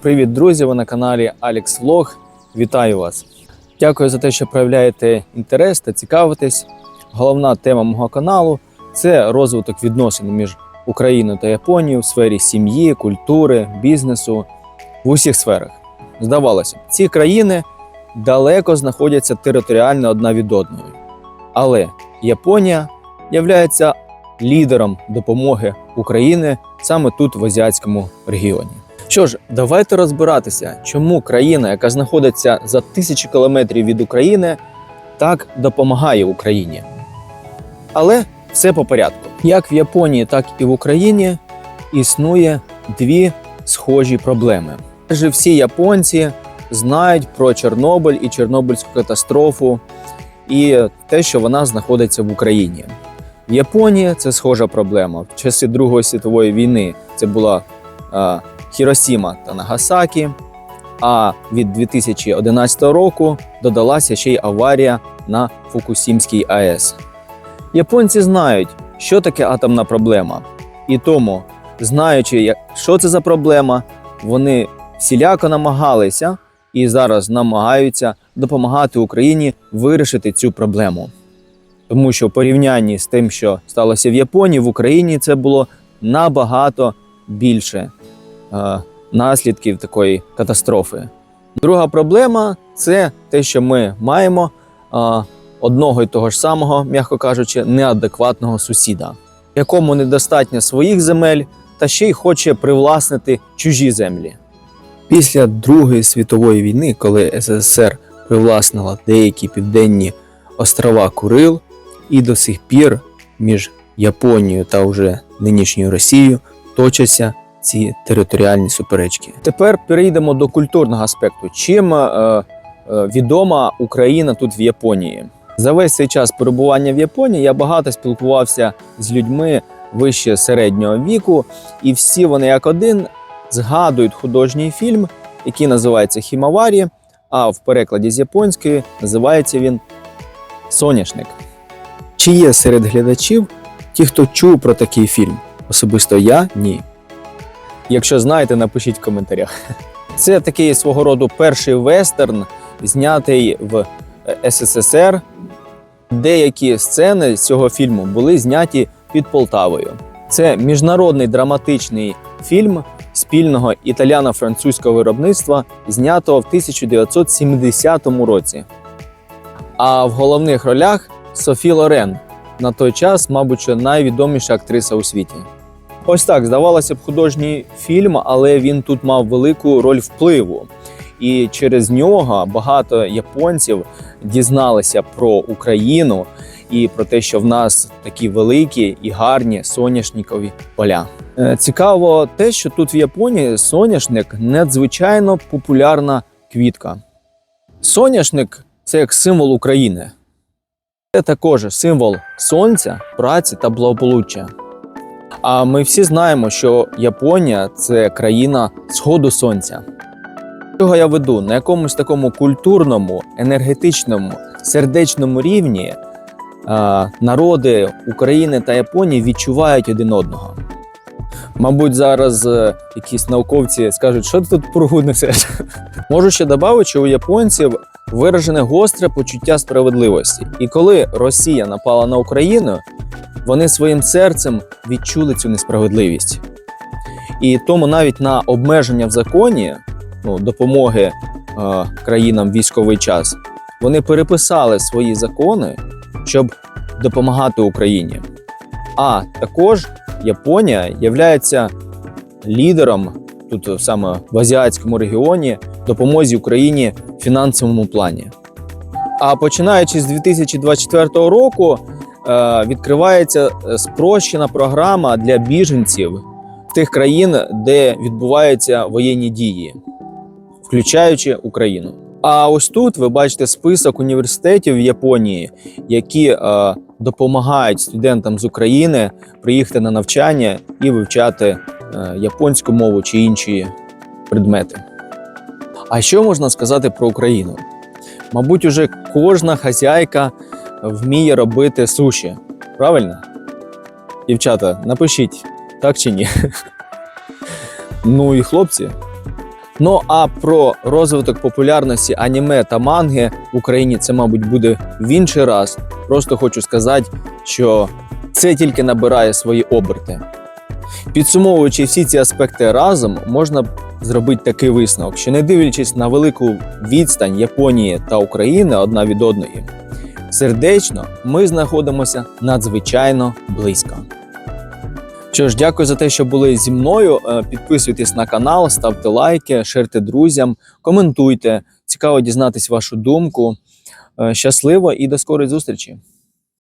Привіт, друзі! Ви на каналі Alex Vlog. Вітаю вас! Дякую за те, що проявляєте інтерес та цікавитесь. Головна тема мого каналу це розвиток відносин між Україною та Японією в сфері сім'ї, культури, бізнесу в усіх сферах. Здавалося, ці країни далеко знаходяться територіально одна від одної. Але Японія є лідером допомоги України саме тут, в азіатському регіоні. Що ж, давайте розбиратися, чому країна, яка знаходиться за тисячі кілометрів від України, так допомагає Україні. Але все по порядку. Як в Японії, так і в Україні існує дві схожі проблеми. Майже всі японці знають про Чорнобиль і Чорнобильську катастрофу, і те, що вона знаходиться в Україні. В Японії це схожа проблема. В часи Другої світової війни це була Хіросіма та Нагасакі. А від 2011 року додалася ще й аварія на Фукусімській АЕС. Японці знають, що таке атомна проблема, і тому, знаючи, що це за проблема, вони всіляко намагалися і зараз намагаються допомагати Україні вирішити цю проблему. Тому що в порівнянні з тим, що сталося в Японії, в Україні це було набагато більше наслідків такої катастрофи. Друга проблема це те, що ми маємо е, одного і того ж самого, м'яко кажучи, неадекватного сусіда, якому недостатньо своїх земель та ще й хоче привласнити чужі землі. Після Другої світової війни, коли СССР привласнила деякі південні острова Курил, і до сих пір між Японією та вже нинішньою Росією точаться ці територіальні суперечки. Тепер перейдемо до культурного аспекту. Чим е, е, відома Україна тут в Японії? За весь цей час перебування в Японії я багато спілкувався з людьми вище середнього віку, і всі вони як один згадують художній фільм, який називається Хімаварі, а в перекладі з японської називається він Соняшник. Чи є серед глядачів ті, хто чув про такий фільм? Особисто я ні. Якщо знаєте, напишіть в коментарях. Це такий свого роду перший вестерн, знятий в е, СССР. Деякі сцени з цього фільму були зняті під Полтавою. Це міжнародний драматичний фільм спільного італяно-французького виробництва, знятого в 1970 році. А в головних ролях Софі Лорен, на той час, мабуть, найвідоміша актриса у світі. Ось так здавалося б художній фільм, але він тут мав велику роль впливу. І через нього багато японців дізналися про Україну і про те, що в нас такі великі і гарні соняшникові поля. Е, Цікаво те, що тут в Японії соняшник надзвичайно популярна квітка. Соняшник це як символ України. Це також символ сонця, праці та благополуччя. А ми всі знаємо, що Японія це країна сходу сонця. Чого я веду? На якомусь такому культурному, енергетичному, сердечному рівні народи України та Японії відчувають один одного. Мабуть, зараз е, якісь науковці скажуть, що ти тут пургу. Можу ще додати, що у японців виражене гостре почуття справедливості. І коли Росія напала на Україну, вони своїм серцем відчули цю несправедливість. І тому навіть на обмеження в законі ну, допомоги е, країнам військовий час вони переписали свої закони, щоб допомагати Україні. А також Японія є лідером тут саме в азіатському регіоні допомозі Україні в фінансовому плані. А починаючи з 2024 року е, відкривається е, спрощена програма для біженців тих країн, де відбуваються воєнні дії, включаючи Україну. А ось тут ви бачите список університетів в Японії, які е, допомагають студентам з України приїхати на навчання і вивчати е, японську мову чи інші предмети. А що можна сказати про Україну? Мабуть, уже кожна хазяйка вміє робити суші. Правильно? Дівчата, напишіть, так чи ні? Ну і хлопці. Ну а про розвиток популярності аніме та манги в Україні це, мабуть, буде в інший раз. Просто хочу сказати, що це тільки набирає свої оберти. Підсумовуючи всі ці аспекти разом, можна зробити такий висновок, що не дивлячись на велику відстань Японії та України одна від одної, сердечно ми знаходимося надзвичайно близько. Що ж, дякую за те, що були зі мною. Е, Підписуйтесь на канал, ставте лайки, шерте друзям, коментуйте. Цікаво дізнатись вашу думку. Е, Щасливо і до скорої зустрічі!